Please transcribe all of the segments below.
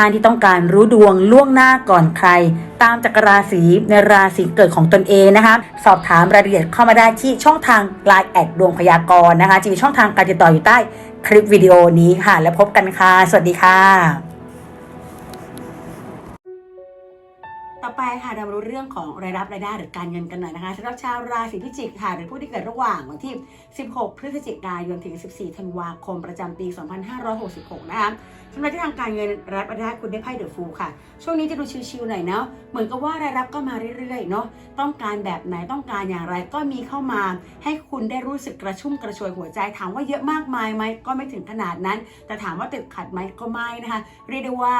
ท่านที่ต้องการรู้ดวงล่วงหน้าก่อนใคร ตามจักรราศีในราศีเกิดของตนเองนะคะ สอบถามรายละเอียดเข้ามาได้ที่ช่องทาง l ล n e แอดดวงพยากรณ์นะคะจะมีช่องทางการติดต่ออยู่ใต้คลิปวิดีโอนี้ค่ะ แล้วพบกันค่ะ สวัสดีค่ะ ต่อไปค่ะเรามารู้เรื่องของรายรับรายได้หรือการเงินกันหน่อยนะคะสำหรับชาวราศีพิจิกค่ะหรือผู้ที่เกิดระหว่างวันที่ 16 พฤศจิกายนถึง 14 ธันวาคมประจำปี 2566 นะคะสำหรับที่ทางการเงินรายรับรายได้คุณได้ไพ่เดอะฟูค่ะ ช่วงนี้จะดูชิวๆหน่อยเนาะเหมือนกับว่ารายรับก็มาเรื่อยๆเนาะต้องการแบบไหนต้องการอย่างไรก็มีเข้ามา ให้คุณได้รู้สึกกระชุ่มกระชวยหัวใจถามว่าเยอะมากมายไหมก็ไม่ถึงขนาดนั้น แต่ถามว่าติดขัดไหมก็ไม่นะคะ เรียกได้ว่า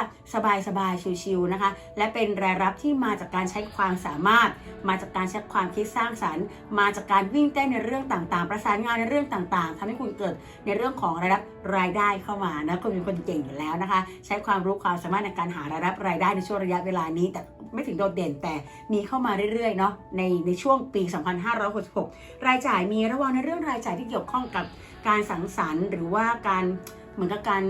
สบายๆชิวๆนะคะ และเป็นรายรับที่มาจากการใช้ความสามารถ มาจากการใช้ความคิดสร้างสรรค์ มาจากการวิ่งเต้นในเรื่องต่างๆ ประสานงานในเรื่องต่างๆทำให้คุณเกิดในเรื่องของรายรับรายได้เข้ามานะคุณเป็นคนเก่งอยู่แล้วนะคะ ใช้ความรู้ความสามารถในการหารายรับรายได้ในช่วงระยะเวลานี้ แต่ไม่ถึงโดดเด่นแต่มีเข้ามาเรื่อยๆเนาะในในช่วงปี 2566 รายจ่ายมีระหว่างในเรื่องรายจ่ายที่เกี่ยวข้องกับการสังสรรค์ หรือว่าการเหมือนกับการ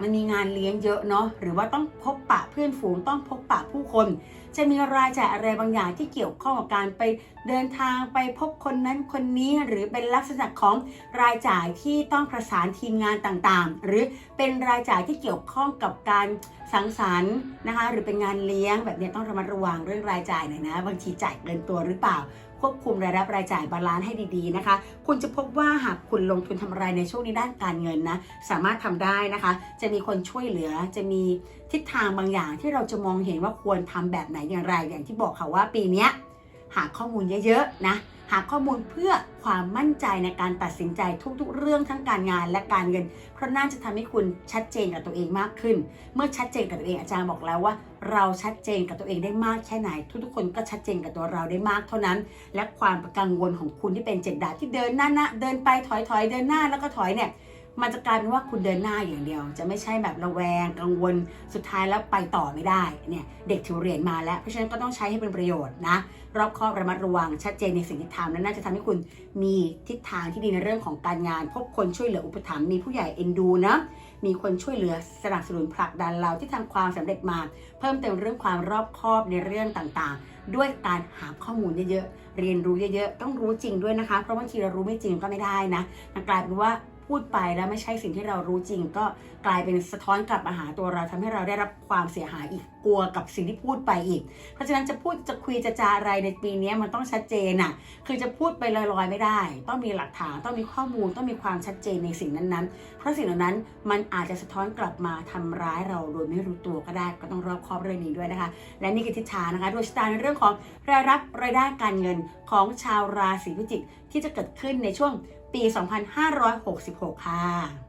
มันมีงานเลี้ยงเยอะเนาะหรือว่าต้องพบปะเพื่อนฝูงต้องพบปะผู้คน จะมีรายจ่ายอะไรบางอย่างที่เกี่ยวข้องกับการไปเดินทางไปพบคนนั้นคนนี้หรือเป็นลักษณะของรายจ่ายที่ต้องประสานทีมงานต่างๆ หรือเป็นรายจ่ายที่เกี่ยวข้องกับการสังสรรค์นะคะหรือเป็นงานเลี้ยงแบบนี้ต้องระมัดระวังเรื่องรายจ่ายหน่อยนะบางทีจ่ายเกินตัวหรือเปล่า ควบคุมรายรับรายจ่ายบาลานซ์ให้ดีๆนะคะ คุณจะพบว่าหากคุณลงทุนทำอะไรในช่วงนี้ด้านการเงินนะ สามารถทำได้นะคะ จะมีคนช่วยเหลือ จะมีทิศทางบางอย่างที่เราจะมองเห็นว่าควรทำแบบไหนอย่างไร อย่างที่บอกค่ะว่าปีนี้หาข้อมูลเยอะๆนะ หาข้อมูลเพื่อความมั่นใจในการตัดสินใจทุกๆ เรื่องทั้งการงานและการเงิน เพราะน่าจะทำให้คุณชัดเจนกับตัวเองมากขึ้น เมื่อชัดเจนกับตัวเองอาจารย์บอกแล้วว่า เราชัดเจนกับตัวเองได้มากแค่ไหน ทุกๆ คนก็ชัดเจนกับตัวเราได้มากเท่านั้น และความกังวลของคุณที่เป็นเจ็ดดาบที่เดินหน้าหน้าเดินไปถอยถอยเดินหน้าแล้วก็ถอยเนี่ย มันจะกลายเป็นว่าคุณเดินหน้าอย่างเดียว จะไม่ใช่แบบระแวงกังวลสุดท้ายแล้วไปต่อไม่ได้เนี่ยเด็กถือเหรียญมาแล้วเพราะฉะนั้นก็ต้องใช้ให้เป็นประโยชน์นะรอบคอบระมัดระวังชัดเจนในสิ่งที่ทำนั้นน่าจะทำให้คุณมีทิศทางที่ดีในเรื่องของการงาน พบคนช่วยเหลืออุปถัมภ์มีผู้ใหญ่เอ็นดูนะมีคนช่วยเหลือสนับสนุนผลักดันเราที่ทำความสำเร็จมาเพิ่มเติมเรื่องความรอบคอบในเรื่องต่างๆ ด้วยการหาข้อมูลเยอะๆเรียนรู้เยอะๆต้องรู้จริงด้วยนะคะเพราะบางทีเรารู้ไม่จริงก็ไม่ได้นะมันกลายเป็นว่า พูดไปแล้วไม่ใช่สิ่งที่เรารู้จริง ก็กลายเป็นสะท้อนกลับมาหาตัวเราทำให้เราได้รับความเสียหายอีกกลัวกับสิ่งที่พูดไปอีก เพราะฉะนั้นจะพูดจะคุยจะจาอะไรในปีนี้มันต้องชัดเจนอะคือจะพูดไปลอยๆไม่ได้ ต้องมีหลักฐานต้องมีข้อมูลต้องมีความชัดเจนในสิ่งนั้นๆ เพราะสิ่งเหล่านั้นมันอาจจะสะท้อนกลับมาทำร้ายเราโดยไม่รู้ตัวก็ได้ก็ต้องรอบคอบเรื่องนี้ด้วยนะคะ และนี่คือทิศทางนะคะดวงชะตาในเรื่องของรายรับรายได้การเงินของชาวราศีพิจิกที่จะเกิดขึ้นในช่วงปี 2566 ค่ะ